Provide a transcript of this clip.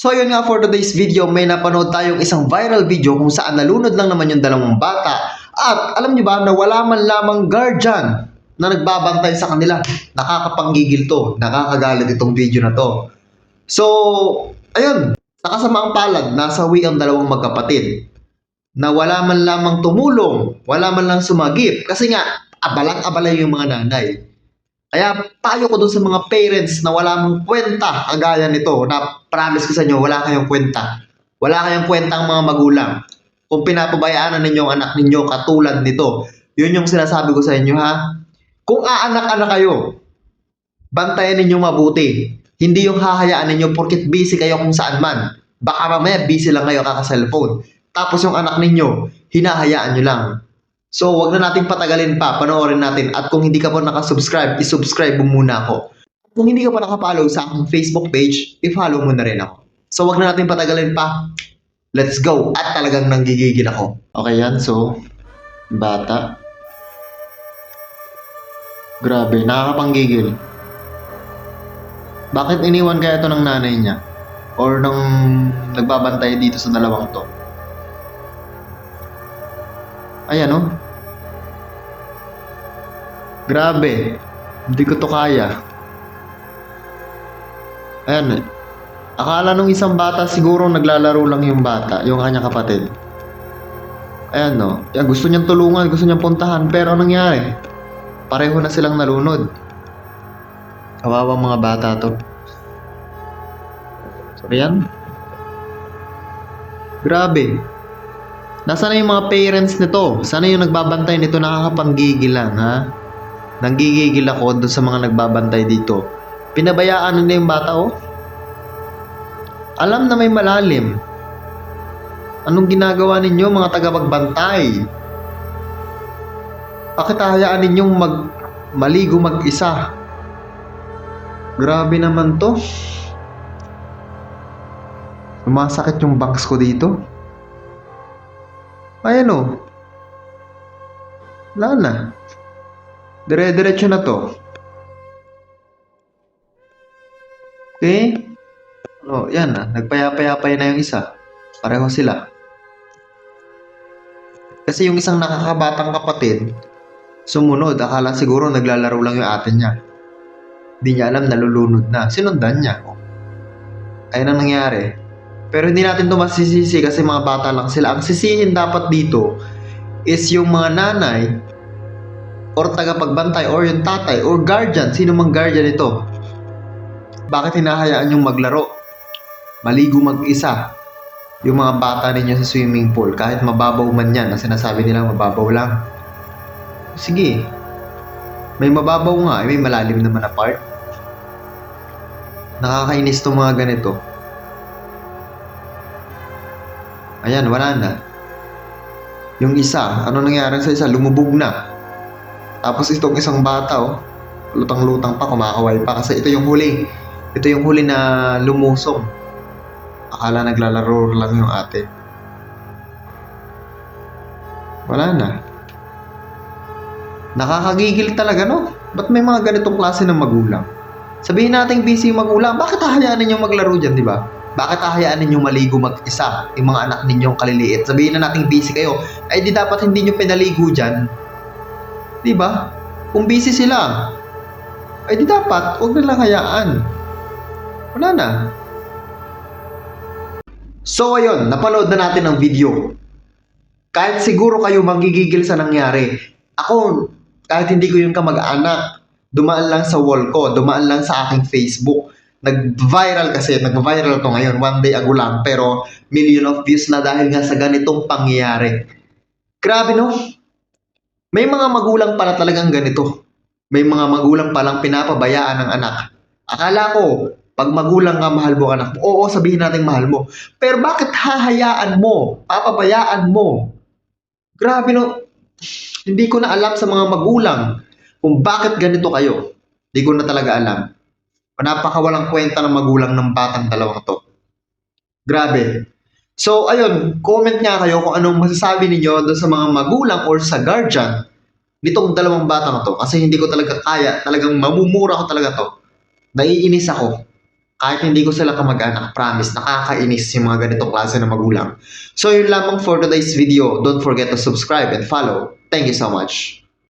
So yun nga for today's video, may napanood tayong isang viral video kung saan nalunod lang naman yung dalawang bata. At alam niyo ba na wala man lamang guardian na nagbabantay sa kanila. Nakakapanggigil to, nakakagalit itong video na to. So, ayun, sa kasamaang palad, nasa wi ang dalawang magkapatid na wala man lamang tumulong, wala man lang sumagip. Kasi nga, abalang-abala yung mga nanay. Kaya payo ko dun sa mga parents na wala mong kwenta kagaya nito na promise ko sa inyo, wala kayong kwenta. Wala kayong kwenta ang mga magulang. Kung pinapabayaan na ninyo ang anak ninyo katulad nito, yun yung sinasabi ko sa inyo ha. Kung aanak-anak kayo, bantayan ninyo mabuti. Hindi yung hahayaan ninyo porkit busy kayo kung saan man. Baka mamaya busy lang kayo kaka-cellphone. Tapos yung anak ninyo, hinahayaan nyo lang. So, wag na nating patagalin pa, panoorin natin. At kung hindi ka pa nakasubscribe, isubscribe mo muna ako. Kung hindi ka pa nakapollow sa aking Facebook page, i-follow mo na rin ako. So, wag na natin patagalin pa. Let's go! At talagang nanggigigil ako. Okay yan, so, bata. Grabe, nakakapanggigil. Bakit iniwan kaya ito ng nanay niya? Or ng nagbabantay dito sa dalawang to? Ayan oh. Grabe. Hindi ko to kaya. Ayan. Akala nung isang bata siguro naglalaro lang yung bata, yung kanyang kapatid. Ayan no. Yan, gusto niyang tulungan, gusto niyang puntahan, pero anong nangyari? Pareho na silang nalunod. Kawawang mga bata to. So yan. Grabe. Nasaan na yung mga parents nito? Sana yung nagbabantay nito nakakapanggigil lang, ha? Nanggigigil ako doon sa mga nagbabantay dito. Pinabayaan nila yung bata, oh. Alam na may malalim. Anong ginagawa ninyo, mga tagapagbantay? Bakit hayaan ninyong mag maligo mag-isa? Grabe naman to. Sumasakit yung bangs ko dito. Ayan o. Wala na. Dire-diretso na to. Okay? Ano, yan na. Nagpayapayapay na yung isa. Pareho sila. Kasi yung isang nakakabatang kapatid, sumunod. Akala siguro naglalaro lang yung ate niya. Di niya alam nalulunod na. Sinundan niya. Ayun ang nangyari. Pero hindi natin ito masisisi kasi mga bata lang sila. Ang sisihin dapat dito is yung mga nanay or tagapagbantay or yung tatay or guardian. Sino mang guardian ito? Bakit hinahayaan yung maglaro? Maligo mag-isa. Yung mga bata ninyo sa swimming pool. Kahit mababaw man yan. Ang sinasabi nila mababaw lang. Sige. May mababaw nga. eh, May malalim naman na part. Nakakainis tong mga ganito. Ayan, wala na. Yung isa, ano nangyari sa isa? Lumubog na. Tapos itong isang bata, oh, lutang-lutang pa, kumakaway pa. Kasi ito yung huli. Ito yung huli na lumusong. Akala naglalaro lang yung ate. Wala na. Nakakagigil talaga, no? Ba't may mga ganitong klase ng magulang? Sabihin natin busy yung magulang, bakit hahayaan ninyo maglaro dyan, di ba? Bakit hahayaan ninyo maligo mag-isa yung mga anak ninyong kaliliit? Sabihin na natin busy kayo, ay di dapat hindi nyo pinaligo dyan. Di ba? Kung busy sila, ay di dapat, huwag na lang hayaan. Wala na. So ayun, napanood na natin ang video. Kahit siguro kayo magigigil sa nangyari, ako, kahit hindi ko yung kamag-anak, dumaan lang sa wall ko, dumaan lang sa aking Facebook, nag-viral kasi, nag-viral to ngayon, one day ago lang, pero million of views na dahil nga sa ganitong pangyayari. Grabe no? May mga magulang pala talagang ganito. May mga magulang palang pinapabayaan ng anak. Akala ko, pag magulang nga mahal mo anak mo, oo, sabihin natin mahal mo. Pero bakit hahayaan mo? Papabayaan mo? Grabe no? Hindi ko na alam sa mga magulang kung bakit ganito kayo. Hindi ko na talaga alam. Napakawalang kwenta ng magulang ng batang dalawang to. Grabe. So, ayun, comment nga kayo kung anong masasabi ninyo doon sa mga magulang or sa guardian nitong dalawang batang to. Kasi hindi ko talaga kaya, talagang mamumura ko talaga to. Naiinis ako. Kahit hindi ko sila kamag-anak, promise, nakakainis yung mga ganitong klase na magulang. So yun lamang for today's video. Don't forget to subscribe and follow. Thank you so much.